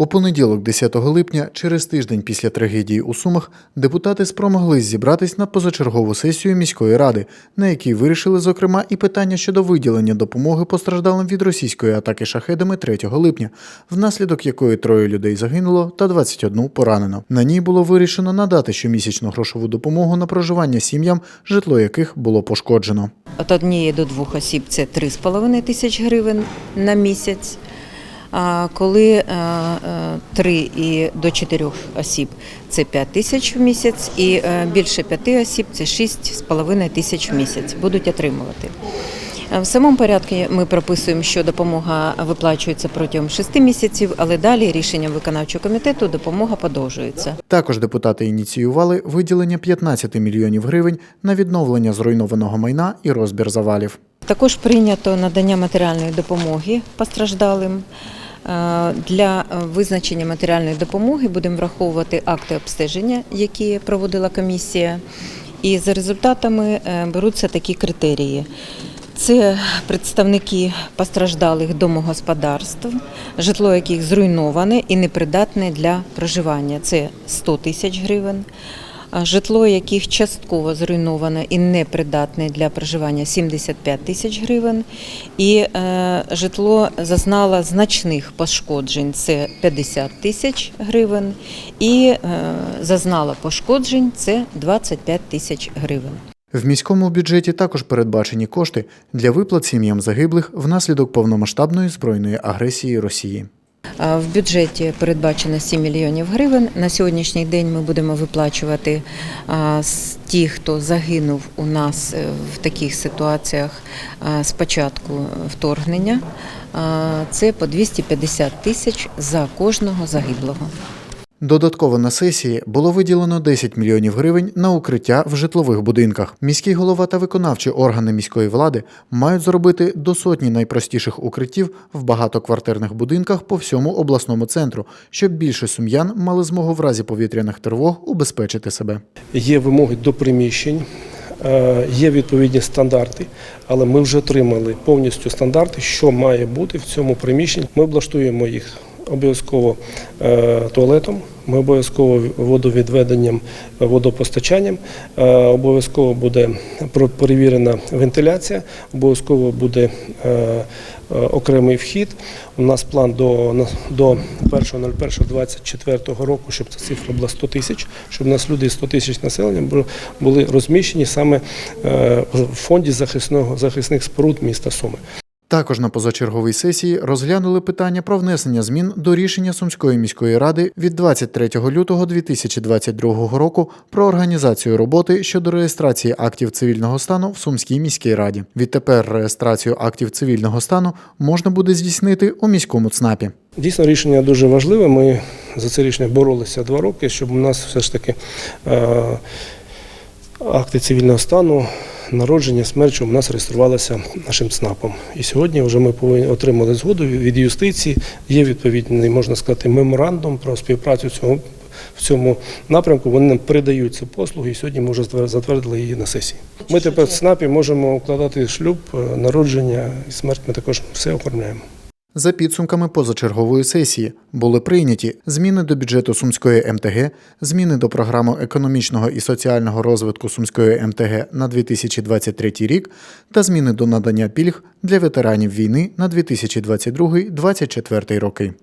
У понеділок, 10 липня, через тиждень після трагедії у Сумах, депутати спромоглись зібратись на позачергову сесію міської ради, на якій вирішили, зокрема, і питання щодо виділення допомоги постраждалим від російської атаки шахедами 3 липня, внаслідок якої троє людей загинуло та 21 поранено. На ній було вирішено надати щомісячну грошову допомогу на проживання сім'ям, житло яких було пошкоджено. От однієї до двох осіб це 3,5 тисяч гривень на місяць. Коли е, е, три і до чотирьох осіб це 5 тисяч в місяць, і е, більше п'яти осіб це 6,5 тисяч в місяць будуть отримувати. В самому порядку ми прописуємо, що допомога виплачується протягом 6 місяців, але далі рішенням виконавчого комітету допомога подовжується. Також депутати ініціювали виділення 15 мільйонів гривень на відновлення зруйнованого майна і розбір завалів. Також прийнято надання матеріальної допомоги постраждалим. Е, Для визначення матеріальної допомоги будемо враховувати акти обстеження, які проводила комісія. І за результатами е, беруться такі критерії. Це представники постраждалих домогосподарств, житло яких зруйноване і непридатне для проживання. Це 100 тисяч гривень. Житло, яких частково зруйноване і непридатне для проживання 75 тисяч гривень, і е, житло зазнало значних пошкоджень це 50 тисяч гривень, і е, зазнало пошкоджень це 25 тисяч гривень. В міському бюджеті також передбачені кошти для виплат сім'ям загиблих внаслідок повномасштабної збройної агресії Росії. В бюджеті передбачено 7 мільйонів гривень. На сьогоднішній день ми будемо виплачувати ті, хто загинув у нас е, в таких ситуаціях з початку вторгнення. Це по 250 тисяч за кожного загиблого. Додатково на сесії було виділено 10 мільйонів гривень на укриття в житлових будинках. Міський голова та виконавчі органи міської влади мають зробити до сотні найпростіших укриттів в багатоквартирних будинках по всьому обласному центру, щоб більше сум'ян мали змогу в разі повітряних тривог убезпечити себе. Є вимоги до приміщень, е, є відповідні стандарти, але ми вже отримали повністю стандарти, що має бути в цьому приміщенні. Ми облаштуємо їх обов'язково е, туалетом, ми обов'язково водовідведенням, водопостачанням, е, обов'язково буде перевірена вентиляція, обов'язково буде е, окремий вхід. У нас план до, до 1.01.24 року, щоб ця цифра була 100 тисяч, щоб у нас люди 100 тисяч населення були розміщені саме в фонді захисних споруд міста Суми. Також на позачерговій сесії розглянули питання про внесення змін до рішення Сумської міської ради від 23 лютого 2022 року про організацію роботи щодо реєстрації актів цивільного стану в Сумській міській раді. Відтепер реєстрацію актів цивільного стану можна буде здійснити у міському ЦНАПі. Дійсно, рішення дуже важливе. Ми за це рішення боролися два роки, щоб у нас все ж таки е, акти цивільного стану, народження, смерть, у нас реєструвалася нашим ЦНАПом. І сьогодні вже ми повинні отримали згоду від юстиції. Є відповідний, можна сказати, меморандум про співпрацю цього. В цьому напрямку вони нам передають ці послуги, і сьогодні ми вже затвердили її на сесії. Ми тепер в ЦНАПі можемо укладати шлюб, е, народження і смерть. Ми також все оформляємо. За підсумками позачергової сесії були прийняті зміни до бюджету Сумської МТГ, зміни до програми економічного і соціального розвитку Сумської МТГ на 2023 рік та зміни до надання пільг для ветеранів війни на 2022-2024 роки.